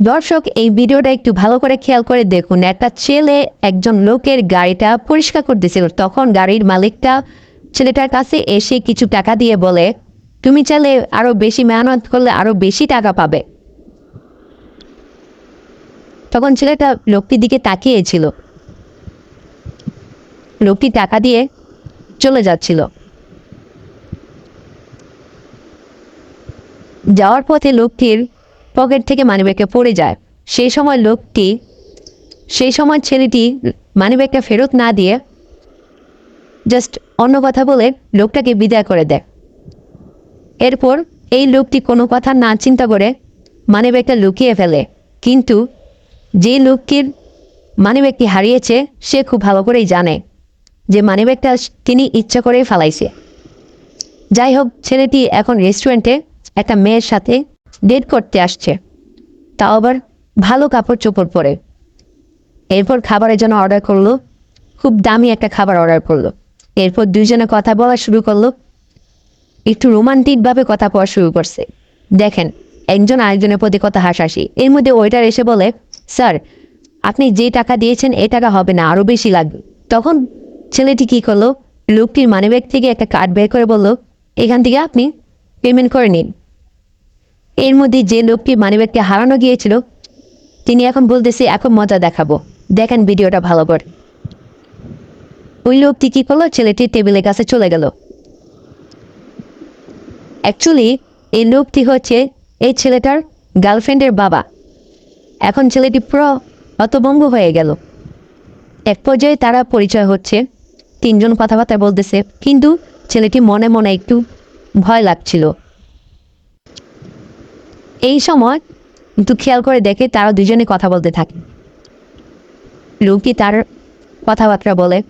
দর্শক, এই ভিডিওটা একটু ভালো করে খেয়াল করে দেখুন। একটা ছেলে একজন লোকের গাড়িটা পরিষ্কার করতেছিল। তখন গাড়ির মালিকটা ছেলেটার কাছে এসে কিছু টাকা দিয়ে বলে, তুমি চাইলে আরও বেশি মেহনত করলে আরও বেশি টাকা পাবে। তখন ছেলেটা লোকটির দিকে তাকিয়েছিল। লোকটি টাকা দিয়ে চলে যাচ্ছিল। যাওয়ার পথে লোকটির পকেট থেকে মানিব্যাগটা পড়ে যায়। সেই সময় লোকটি, সেই সময় ছেলেটি মানিব্যাগটা ফেরত না দিয়ে জাস্ট অন্য কথা বলে লোকটাকে বিদায় করে দেয়। এরপর এই লোকটি কোনো কথা না চিন্তা করে মানিব্যাগটা লুকিয়ে ফেলে। কিন্তু যে লোকটির মানিব্যাগটি হারিয়েছে, সে খুব ভালো করেই জানে যে মানিব্যাগটা তিনি ইচ্ছা করেই ফালাইছে। যাই হোক, ছেলেটি এখন রেস্টুরেন্টে একটা মেয়ের সাথে ডেট করতে আসছে। তাও আবার ভালো কাপড় চোপড় পরে। এরপর খাবারের জন্য অর্ডার করল, খুব দামি একটা খাবার অর্ডার করল। এরপর দুইজনে কথা বলা শুরু করল। একটু রোমান্টিকভাবে কথা বলা শুরু করছে। দেখেন, একজন আরেকজনের প্রতি কথা হাসাহাসি। এর মধ্যে ওইটার এসে বলে, স্যার, আপনি যে টাকা দিয়েছেন, এ টাকা হবে না আরও বেশি লাগবে। তখন ছেলেটি কি করল লোকটির মানিব্যাগ থেকে একটা কার্ড বের করে বলল, এখান থেকে আপনি পেমেন্ট করে নিন। এর মধ্যে যে লোকটি মানিব্যাগকে হারানো গিয়েছিল, তিনি এখন বলতেছে, এখন মজা দেখাবো। দেখেন ভিডিওটা ভালো করে। ওই লোকটি কী করল? ছেলেটির টেবিলের কাছে চলে গেল। অ্যাকচুয়ালি, এই লোকটি হচ্ছে এই ছেলেটার গার্লফ্রেন্ডের বাবা। এখন ছেলেটি পুরো হতভম্ব হয়ে গেল। এক পর্যায়ে তারা পরিচয় হচ্ছে। তিনজন কথাবার্তা বলতেছে, কিন্তু ছেলেটি মনে মনে একটু ভয় লাগছিল। এই সময় কিন্তু খেয়াল করে দেখে তারা দুজনে কথা বলতে থাকে। লোকটি তার কথাবার্তা বলে,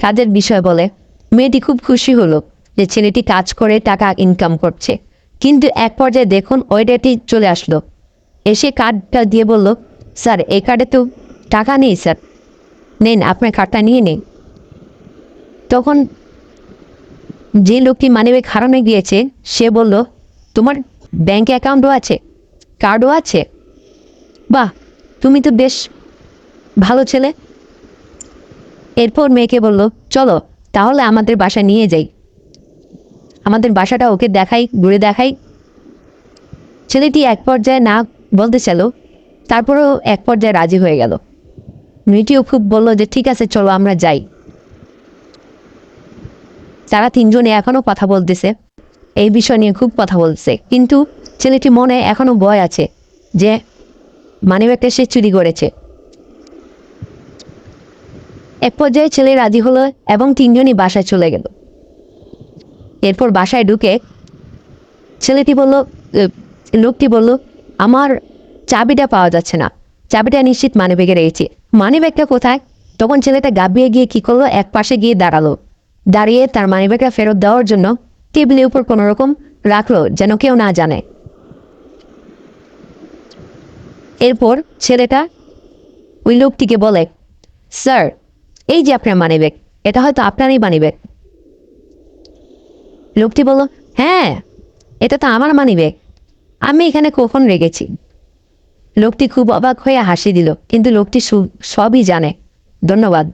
কাজের বিষয় বলে। মেয়েটি খুব খুশি হলো যে ছেলেটি কাজ করে টাকা ইনকাম করছে। কিন্তু এক পর্যায়ে দেখুন ওইটাটি চলে আসলো। এসে কার্ডটা দিয়ে বলল, স্যার, এই কার্ডে তো টাকা নেই, স্যার। নেন, আপনার কার্ডটা নিয়ে নেই। তখন যে লোকটি মানিব্যাগ হারানো গিয়েছে, সে বলল, তোমার ব্যাংক অ্যাকাউন্টও আছে? কার্ডও আছে? বাহ, তুমি তো বেশ ভালো ছেলে। এরপর মেয়েকে বলল, চলো, তাহলে আমাদের বাসা নিয়ে যাই। আমাদের বাসাটা ওকে দেখাই, ঘুরে দেখাই। ছেলেটি এক পর্যায়ে না বলতে চাইল, তারপরেও এক পর্যায়ে রাজি হয়ে গেল। মেয়েটিও খুব বলল যে, ঠিক আছে, চলো, আমরা যাই। তারা তিনজনে এখনও কথা বলতেছে। এই বিষয় নিয়ে খুব কথা বলছে। কিন্তু ছেলেটি মনে এখনও ভয় আছে যে মানিব্যাগটা সে চুরি করেছে। এক পর্যায়ে ছেলে রাজি হলো এবং তিনজনই বাসায় চলে গেল। এরপর বাসায় ঢুকে ছেলেটি বলল লোকটি বলল, আমার চাবিটা পাওয়া যাচ্ছে না। চাবিটা নিশ্চিত মানিব্যাগে রেখেছি মানিব্যাগটা কোথায়? তখন ছেলেটা গাবিয়ে গিয়ে কী করল? এক পাশে গিয়ে দাঁড়াল। দাঁড়িয়ে তার মানিব্যাগটা ফেরত দেওয়ার জন্য টেবিলের উপর কোনো রকম রাখল যেন কেউ না জানে। এরপর ছেলেটা ওই লোকটিকে বলে, স্যার, এই যে আপনার মানিব্যাগ, এটা হয়তো আপনারই মানিব্যাগ। লোকটি বলল হ্যাঁ এটা তো আমার মানিব্যাগ। আমি এখানে কখন রেখেছি? লোকটি খুব অবাক হয়ে হাসি দিল, কিন্তু লোকটি সবই জানে। ধন্যবাদ।